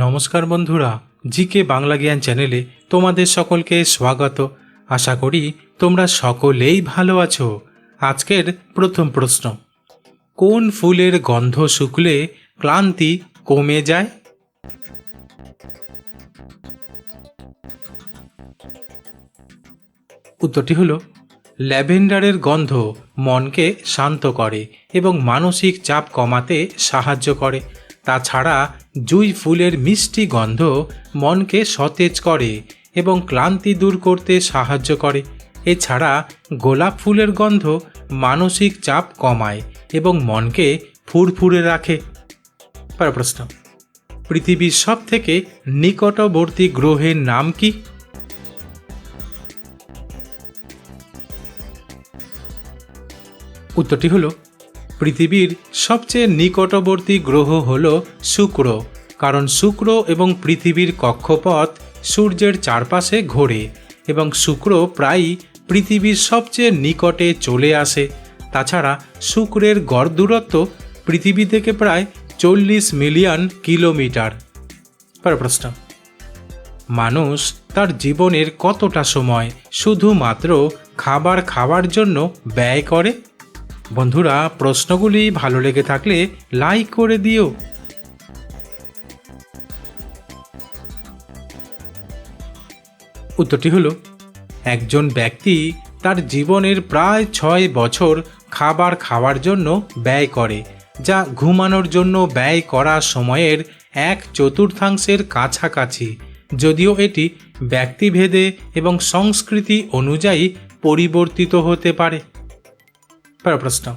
নমস্কার বন্ধুরা, জিকে বাংলা জ্ঞান চ্যানেলে তোমাদের সকলকে স্বাগত। আশা করি তোমরা সকলেই ভালো আছো। আজকের প্রথম প্রশ্ন, কোন ফুলের গন্ধ শুকলে ক্লান্তি কমে যায়? উত্তরটি হলো, ল্যাভেন্ডারের গন্ধ মনকে শান্ত করে এবং মানসিক চাপ কমাতে সাহায্য করে। তাছাড়া জুই ফুলের মিষ্টি গন্ধ মনকে সতেজ করে এবং ক্লান্তি দূর করতে সাহায্য করে। এছাড়া গোলাপ ফুলের গন্ধ মানসিক চাপ কমায় এবং মনকে ফুরফুরে রাখে। প্রশ্ন, পৃথিবীর সব থেকে নিকটবর্তী গ্রহের নাম কি? উত্তরটি হলো পৃথিবীর সবচেয়ে নিকটবর্তী গ্রহ হল শুক্র, কারণ শুক্র এবং পৃথিবীর কক্ষপথ সূর্যের চারপাশে ঘোরে এবং শুক্র প্রায়ই পৃথিবীর সবচেয়ে নিকটে চলে আসে। তাছাড়া শুক্রের গড় দূরত্ব পৃথিবী থেকে প্রায় চল্লিশ মিলিয়ন কিলোমিটার। পরের প্রশ্ন। মানুষ তার জীবনের কতটা সময় শুধুমাত্র খাবার খাওয়ার জন্য ব্যয় করে? বন্ধুরা, প্রশ্নগুলি ভালো লেগে থাকলে লাইক করে দিও। উত্তরটি হলো, একজন ব্যক্তি তার জীবনের প্রায় ছয় বছর খাবার খাওয়ার জন্য ব্যয় করে, যা ঘুমানোর জন্য ব্যয় করা সময়ের এক চতুর্থাংশের কাছাকাছি। যদিও এটি ব্যক্তিভেদে এবং সংস্কৃতি অনুযায়ী পরিবর্তিত হতে পারে। প্রশ্ন।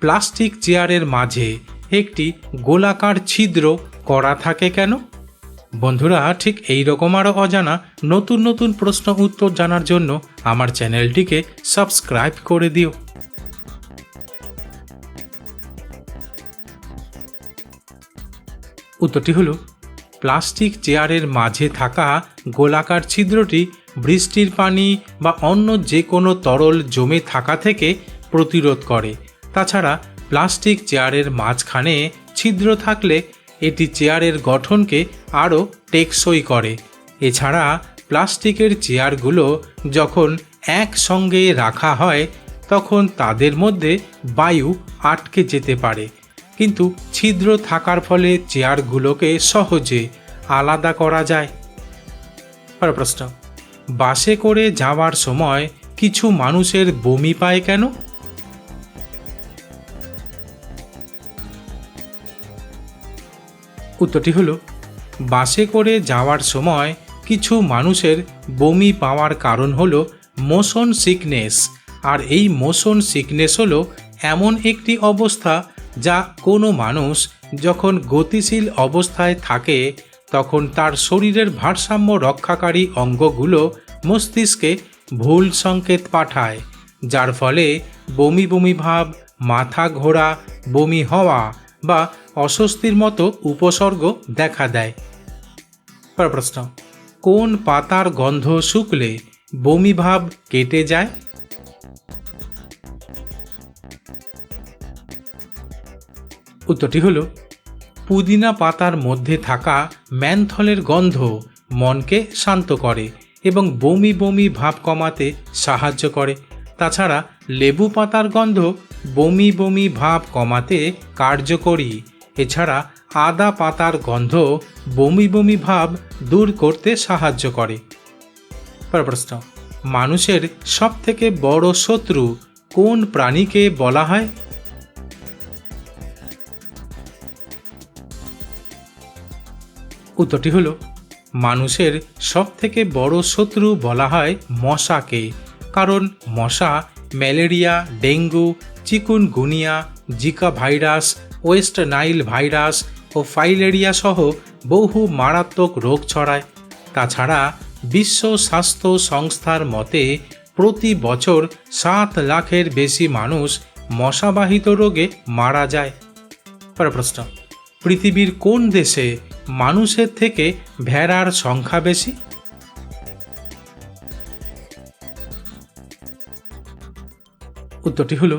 প্লাস্টিক চেয়ারের মাঝে একটি গোলাকার ছিদ্র করা থাকে কেন? বন্ধুরা, ঠিক এই রকম আরও অজানা নতুন নতুন প্রশ্ন উত্তর জানার জন্য আমার চ্যানেলটিকে সাবস্ক্রাইব করে দিও। উত্তরটি হলো, প্লাস্টিক চেয়ারের মাঝে থাকা গোলাকার ছিদ্রটি বৃষ্টির পানি বা অন্য যে কোনো তরল জমে থাকা থেকে প্রতিরোধ করে। তাছাড়া প্লাস্টিক চেয়ারের মাঝখানে ছিদ্র থাকলে এটি চেয়ারের গঠনকে আরও টেকসই করে। এছাড়া প্লাস্টিকের চেয়ারগুলো যখন একসঙ্গে রাখা হয়, তখন তাদের মধ্যে বায়ু আটকে যেতে পারে। কিন্তু ছিদ্র থাকার ফলে চেয়ারগুলোকে সহজে আলাদা করা যায়। প্রশ্ন, বাসে করে যাওয়ার সময় কিছু মানুষের বমি পায় কেন? উত্তরটি হলো, বাসে করে যাওয়ার সময় কিছু মানুষের বমি পাওয়ার কারণ হলো মোশন সিকনেস, আর এই মোশন সিকনেস হলো এমন একটি অবস্থা যা কোনো মানুষ যখন গতিশীল অবস্থায় থাকে, তখন তার শরীরের ভারসাম্য রক্ষাকারী অঙ্গগুলো মস্তিষ্কে ভুল সংকেত পাঠায়, যার ফলে বমি বমি ভাব, মাথা ঘোরা, বমি হওয়া বা অস্বস্তির মতো উপসর্গ দেখা দেয়। প্রশ্ন কোন পাতার গন্ধ শুকলে বমি ভাব কেটে যায়? উত্তরটি হলো, পুদিনা পাতার মধ্যে থাকা ম্যানথলের গন্ধ মনকে শান্ত করে এবং বমি বমি ভাব কমাতে সাহায্য করে। তাছাড়া লেবু পাতার গন্ধ বমি বমি ভাব কমাতে কার্যকরী এছাড়া আদা পাতার গন্ধ বমি বমি ভাব দূর করতে সাহায্য করে। প্রশ্ন, মানুষের সবথেকে বড় শত্রু কোন প্রাণীকে বলা হয়? উত্তরটি হলো, মানুষের সবথেকে বড় শত্রু বলা হয় মশাকে, কারণ মশা malaria, dengue, chikungunya, Zika virus West Nile virus ও ফাইলেরিয়া সহ বহু মারাত্মক রোগ ছড়ায়। তাছাড়া বিশ্ব স্বাস্থ্য সংস্থার মতে, প্রতি বছর সাত লাখের বেশি মানুষ মশাবাহিত রোগে মারা যায়। প্রশ্ন, পৃথিবীর কোন দেশে মানুষের থেকে ভেড়ার সংখ্যা বেশি? উত্তরটি হলো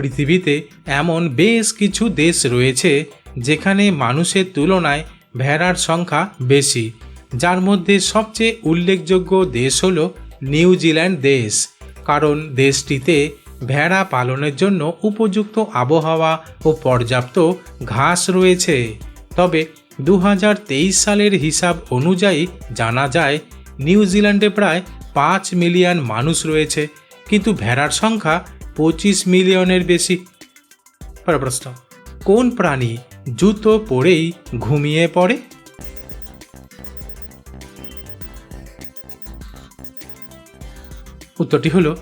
পৃথিবীতে এমন বেশ কিছু দেশ রয়েছে যেখানে মানুষের তুলনায় ভেড়ার সংখ্যা বেশি। যার মধ্যে সবচেয়ে উল্লেখযোগ্য দেশ হল নিউজিল্যান্ড দেশ, কারণ দেশটিতে ভেড়া পালনের জন্য উপযুক্ত আবহাওয়া ও পর্যাপ্ত ঘাস রয়েছে। তবে দু হাজার তেইশ সালের হিসাব অনুযায়ী জানা যায় নিউজিল্যান্ডে প্রায় পাঁচ মিলিয়ন মানুষ রয়েছে, কিন্তু ভেড়ার সংখ্যা পঁচিশ মিলিয়নের বেশি। প্রশ্ন, কোন প্রাণী জুতো পরেই ঘুমিয়ে পড়ে? উত্তরটি হলো,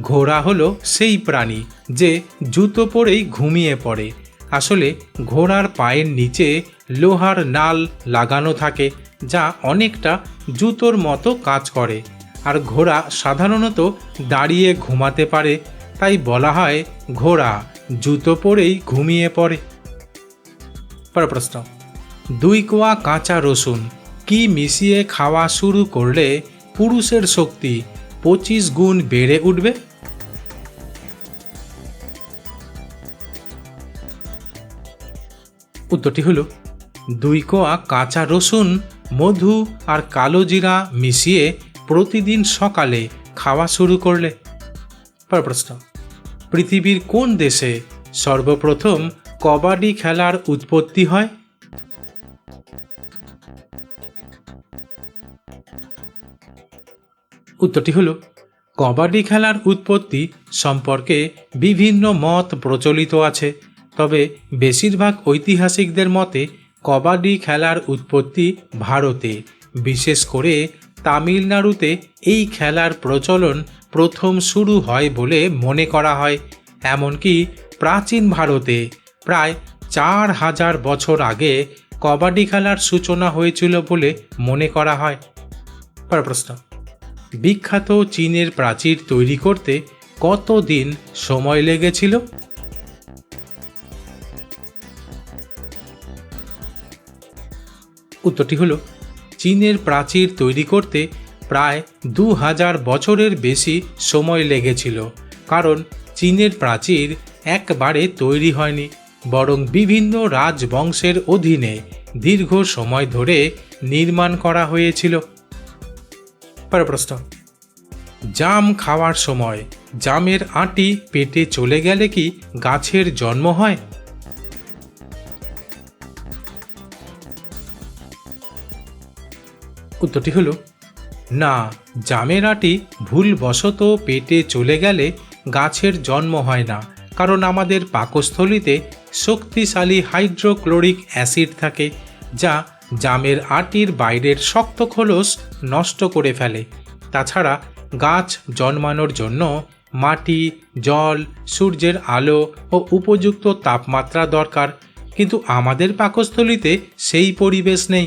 ঘোড়া হলো সেই প্রাণী যে জুতো পরেই ঘুমিয়ে পড়ে। আসলে ঘোড়ার পায়ের নিচে লোহার নাল লাগানো থাকে, যা অনেকটা জুতোর মতো কাজ করে। আর ঘোড়া সাধারণত দাঁড়িয়ে ঘুমাতে পারে তাই বলা হয় ঘোড়া, জুতো পরেই ঘুমিয়ে পড়ে। পরের প্রশ্ন, দুই কোয়া কাঁচা রসুন কি মিশিয়ে খাওয়া শুরু করলে পুরুষের শক্তি পঁচিশ গুণ বেড়ে উঠবে? উত্তরটি হলো, দুই কোয়া কাঁচা রসুন, মধু আর কালো জিরা মিশিয়ে প্রতিদিন সকালে খাওয়া শুরু করলে। পরের প্রশ্ন পৃথিবীর কোন দেশে সর্বপ্রথম কবাডি খেলার উৎপত্তি হয়? উত্তরটি হল, কবাডি খেলার উৎপত্তি সম্পর্কে বিভিন্ন মত প্রচলিত আছে, তবে বেশিরভাগ ঐতিহাসিকদের মতে কবাডি খেলার উৎপত্তি ভারতে, বিশেষ করে তামিলনাড়ুতে এই খেলার প্রচলন প্রথম শুরু হয় বলে মনে করা হয়, এমনকি প্রাচীন ভারতে প্রায় চার হাজার বছর আগে কবাডি খেলার সূচনা হয়েছিল বলে মনে করা হয়। পরের প্রশ্ন, বিখ্যাত চীনের প্রাচীর তৈরি করতে কত দিন সময় লেগেছিল? উত্তরটি হলো, চীনের প্রাচীর তৈরি করতে প্রায় দু হাজার বছরের বেশি সময় লেগেছিল, কারণ চীনের প্রাচীর একবারে তৈরি হয়নি, বরং বিভিন্ন রাজবংশের অধীনে দীর্ঘ সময় ধরে নির্মাণ করা হয়েছিল। প্রশ্ন জাম খাওয়ার সময় জামের আঁটি পেটে চলে গেলে কি গাছের জন্ম হয়? উত্তরটি হলো না জামের আঁটি ভুলবশত পেটে চলে গেলে গাছের জন্ম হয় না, কারণ আমাদের পাকস্থলিতে শক্তিশালী হাইড্রোক্লোরিক অ্যাসিড থাকে, যা জামের আটির বাইরের শক্ত খোলস নষ্ট করে ফেলে। তাছাড়া গাছ জন্মানোর জন্য মাটি, জল, সূর্যের আলো ও উপযুক্ত তাপমাত্রা দরকার, কিন্তু আমাদের পাকস্থলিতে সেই পরিবেশ নেই।